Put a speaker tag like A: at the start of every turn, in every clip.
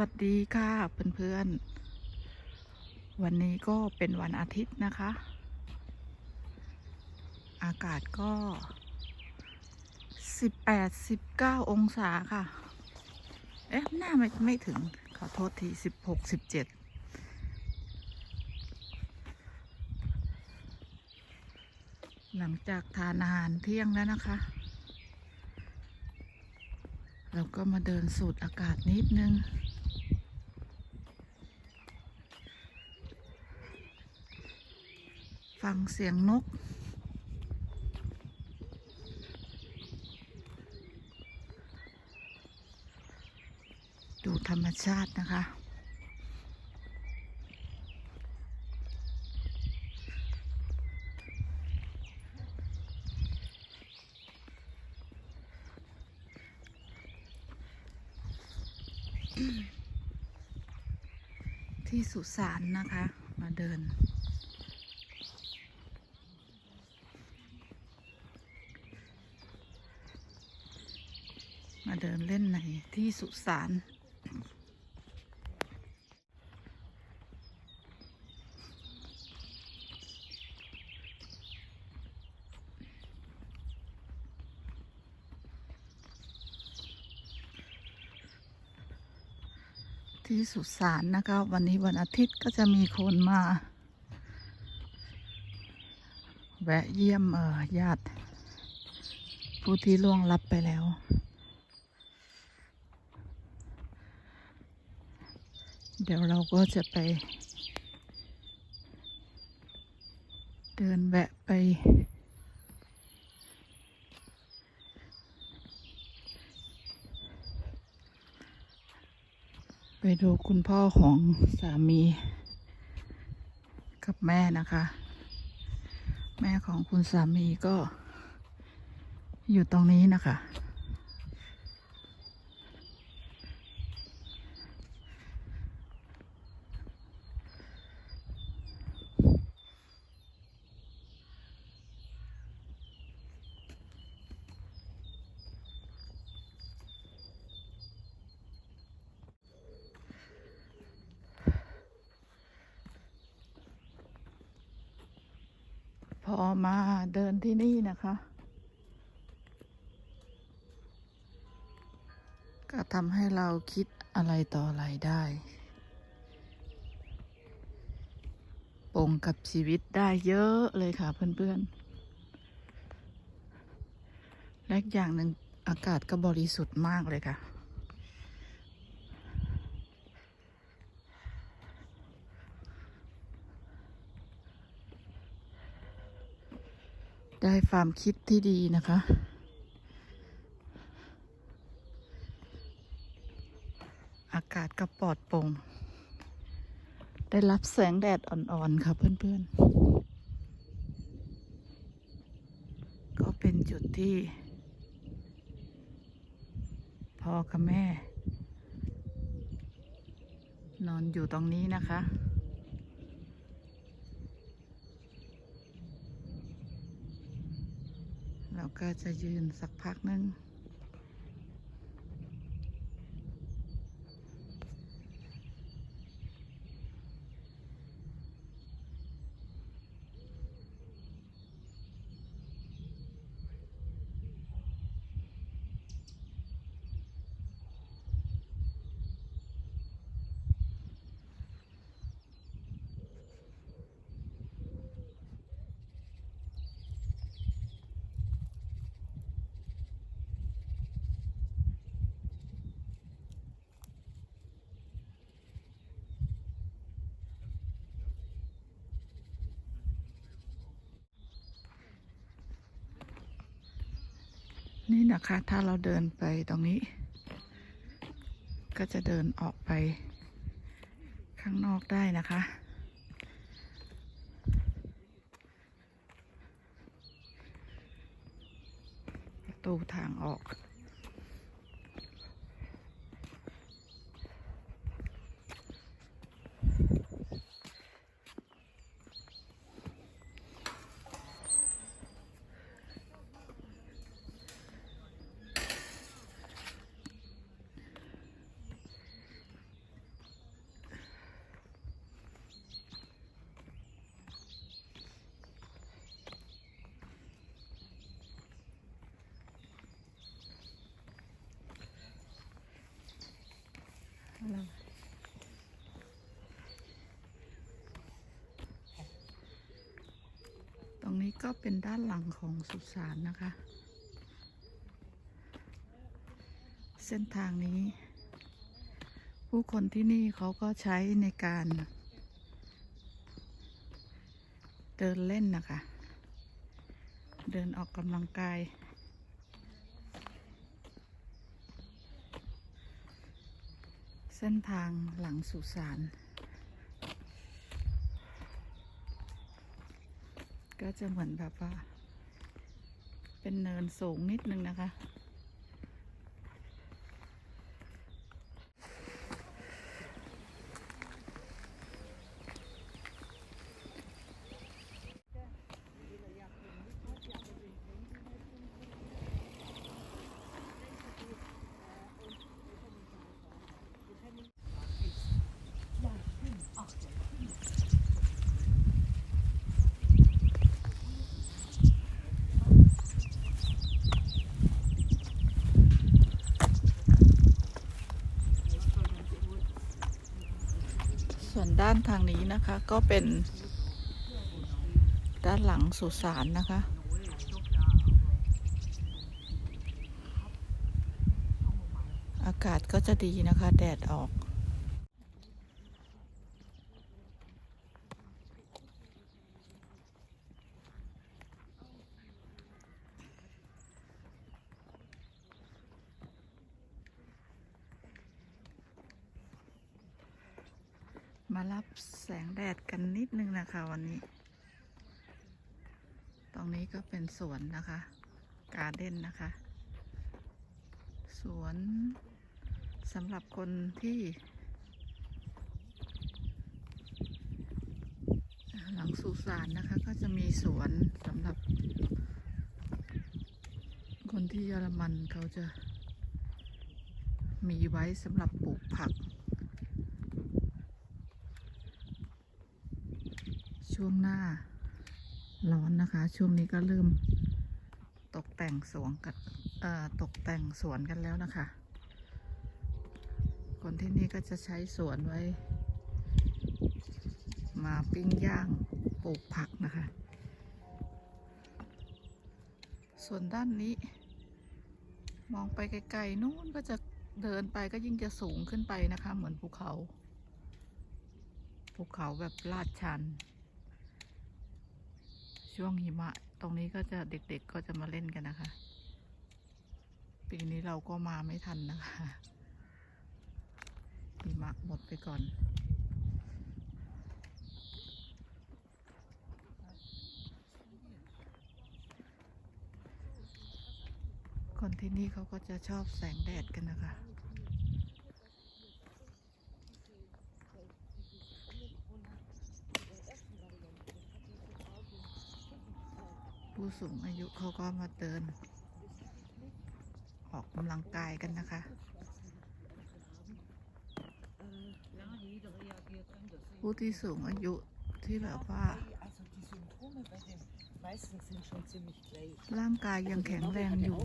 A: วัสดีค่ะเพื่อนๆ วันนี้ก็เป็นวันอาทิตย์นะคะ อากาศก็ 18 19 องศาค่ะ เอ๊ะ หน่าไม่ไม่ถึง ขอโทษที 16 17 หลังจากทานอาหารเที่ยงแล้วนะคะ เราก็มาเดินสูดอากาศนิดนึง ฟังเสียงนก ดูธรรมชาตินะคะ ที่สุสานนะคะมาเดิน มาเดินเล่นในที่ สุสานที่สุสานนะคะ วันนี้วันอาทิตย์ก็จะมีคนมา แวะเยี่ยมญาติผู้ที่ล่วงลับไปแล้ว เดี๋ยวเราก็จะไป เดินแวะไป ไปดูคุณพ่อของสามีกับแม่นะคะ แม่ของคุณสามีก็อยู่ตรงนี้นะคะ พ อมาเดินที่นี่นะคะ ก็ทำให้เราคิดอะไรต่ออะไรได้ปงกับชีวิตได้เยอะเลยค่ะเพื่อนๆ และอีกอย่างหนึ่งอากาศก็บริสุทธิ์มากเลยค่ะ ได้ความคิดที่ดีนะคะ อากาศก็ปลอดโปร่งได้รับแสงแดดอ่อน ๆ ค่ะเพื่อน ๆ ก็เป็นจุดที่ พ่อกับแม่ นอนอยู่ตรงนี้นะคะ เราก็จะยืนสักพักนึง นี่นะคะ ถ้าเราเดินไปตรงนี้ ก็จะเดินออกไป ข้างนอกได้นะคะ ประตูทางออก น รง นี้ก็เป็นด้านหลังของสุสานนะคะ เส้นทางนี้ ผู้คนที่นี่เขาก็ใช้ในการ เดินเล่นนะคะ เดินออกกำลังกาย เส้นทางหลังสุสาน ก็จะเหมือนแบบว่า เป็นเนินสูงนิดนึงนะคะานทางนี้นะคะ ก็เป็นด้านหลังสุสานนะคะ อากาศก็จะดีนะคะ แดดออก มารับแสงแดดกันนิดนึงนะคะวันนี้ ตรงนี้ก็เป็นสวนนะคะ การเด้นนะคะ สวนสำหรับคนที่ หลังสุสานนะคะก็จะมีสวนสำหรับ คนที่เยอรมันเขาจะมีไว้สำหรับปลูกผัก ช่วงหน้า ร้อนนะคะ ช่วงนี้ก็เริ่ม ตกแต่งสวนกันเอ่อตกแต่งสวนกันแล้วนะคะ คนที่นี่ก็จะใช้สวนไว้ มาปิ้งย่างปลูกผักนะคะ ส่วนด้านนี้ มองไปไกลๆนู้นก็จะเดินไปก็ยิ่งจะสูงขึ้นไปนะคะ เหมือนภูเขา ภูเขาแบบลาดชัน ช่วงหิมะ ตรงนี้ก็จะเด็กๆก็จะมาเล่นกันนะคะ ปีนี้เราก็มาไม่ทันนะคะหิมะหมดไปก่อนคนที่นี่เขาก็จะชอบแสงแดดกันนะคะ ผู้ สูงอายุเขาก็มาเดิน ออกกำลังกายกันนะคะ ผู้ที่สูงอายุที่แบบว่าร่างกายยังแข็งแรงอยู่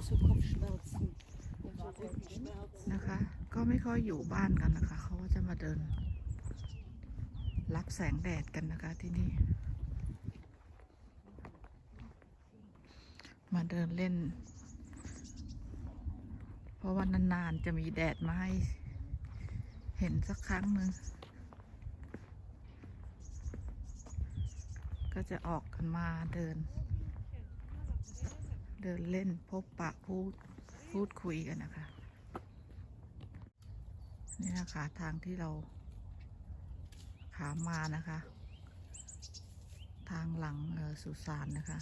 A: นะคะ ก็ไม่ค่อยอยู่บ้านกันนะคะ เขาก็จะมาเดิน รับแสงแดดกันนะคะที่นี่ มาเดินเล่น เพราะว่านานๆจะมีแดดมาให้ เห็นสักครั้งหนึ่งก็จะออกกันมาเดิน เดินเล่นพบปะพูดพูดคุยกันนะคะ นี่นะคะทางที่เราขามานะคะ ทางหลังสุสานนะคะ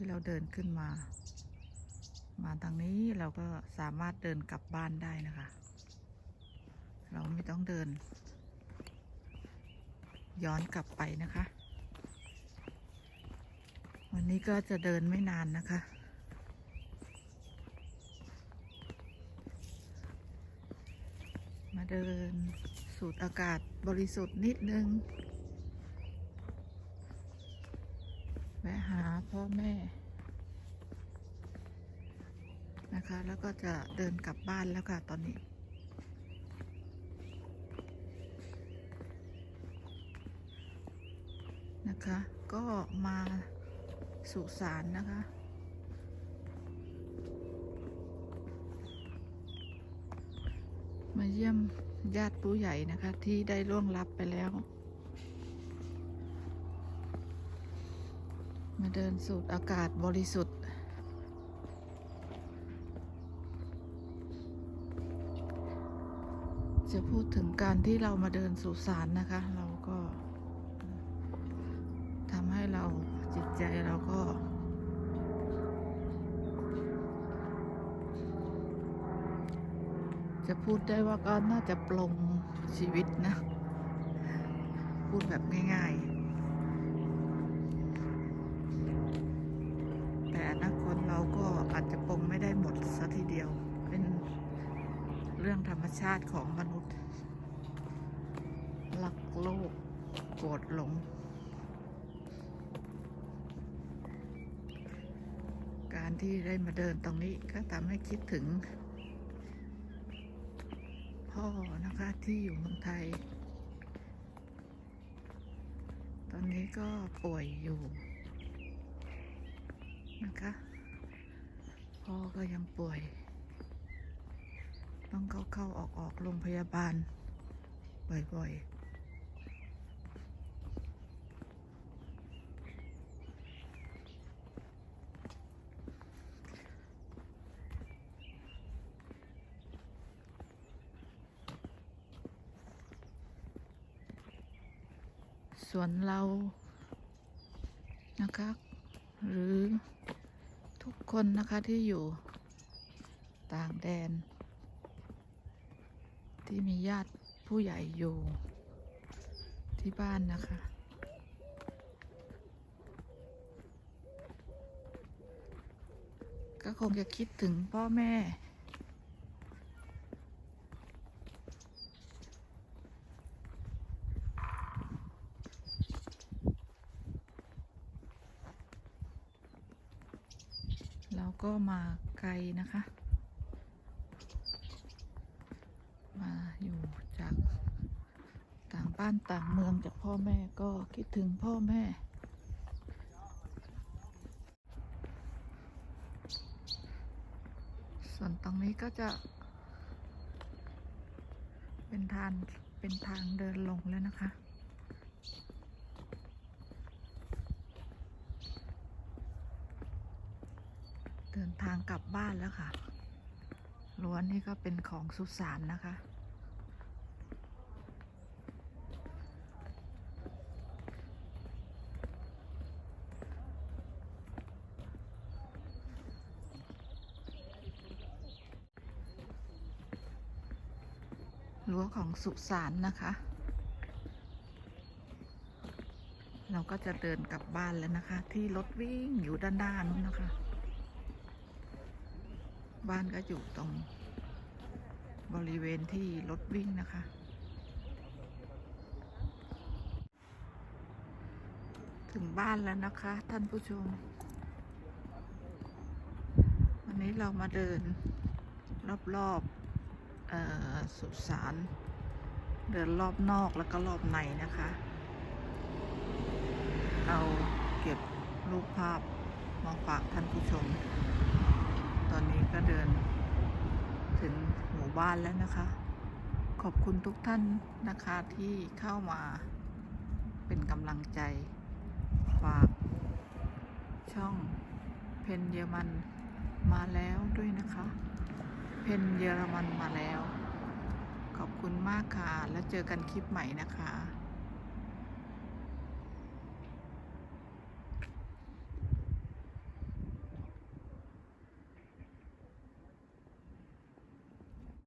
A: ที่เราเดินขึ้นมา มาทางนี้เราก็สามารถเดินกลับบ้านได้นะคะ เราไม่ต้องเดิน ย้อนกลับไปนะคะ วันนี้ก็จะเดินไม่นานนะคะ มาเดินสูดอากาศบริสุทธิ์นิดนึง แวะ หาพ่อแม่ นะคะ แล้วก็จะเดินกลับบ้านแล้วค่ะตอนนี้ นะคะ ก็มาสุสานนะคะมาเยี่ยมญาติผู้ใหญ่นะคะที่ได้ล่วงลับไปแล้ว มาเดินสูดอากาศบริสุทธิ์ จะพูดถึงการที่เรามาเดินสุสานนะคะ เราก็ทำให้เราจิตใจเราก็จะพูดได้ว่าก็น่าจะปลงชีวิตนะ พูดแบบง่าย ๆ แต่อนาคตเราก็อาจจะปลงไม่ได้หมดสัทีเดียว เป็นเรื่องธรรมชาติของมนุษย์รักโลกโกรธหลง การที่ได้มาเดินตรงนี้ก็ทำให้คิดถึง พ่อนะคะที่อยู่เมืองไทย ตอนนี้ก็ป่วยอยู่ นะคะพ่อก็ยังป่วย ต้องเข้าเข้าออกออกโรงพยาบาล บ่อยๆส่วนเรา นะคะ หรือทุกคนนะคะที่อยู่ต่างแดน ที่มีญาติผู้ใหญ่อยู่ที่บ้านนะคะ ก็คงจะคิดถึงพ่อแม่ เราก็มาไกลนะคะ มาอยู่จากต่างบ้านต่างเมืองจากพ่อ แม่ก็คิดถึงพ่อแม่ ส่วนตรงนี้ก็จะ เป็นทางเป็นทางเดินลงแล้วนะคะเดินทางกลับบ้านแล้วค่ะรั้วนี่ก็เป็นของสุสานนะคะ รั้วของสุสานนะคะ เราก็จะเดินกลับบ้านแล้วนะคะ ที่รถวิ่งอยู่ด้านหน้านู้นนะคะ บ้านก็อยู่ตรงบริเวณที่รถวิ่งนะคะ ถึงบ้านแล้วนะคะ ท่านผู้ชม วันนี้เรามาเดินรอบๆเอ่อ สุสานเดินรอบนอกแล้วก็รอบในนะคะ เอาเก็บรูปภาพมาฝากท่านผู้ชม ตอนนี้ก็เดินถึงหมู่บ้านแล้วนะคะ ขอบคุณทุกท่านนะคะที่เข้ามาเป็นกำลังใจ ฝากช่องเพนเยอรมันมาแล้วด้วยนะคะ เพนเยอรมันมาแล้ว ขอบคุณมากค่ะ แล้วเจอกันคลิปใหม่นะคะ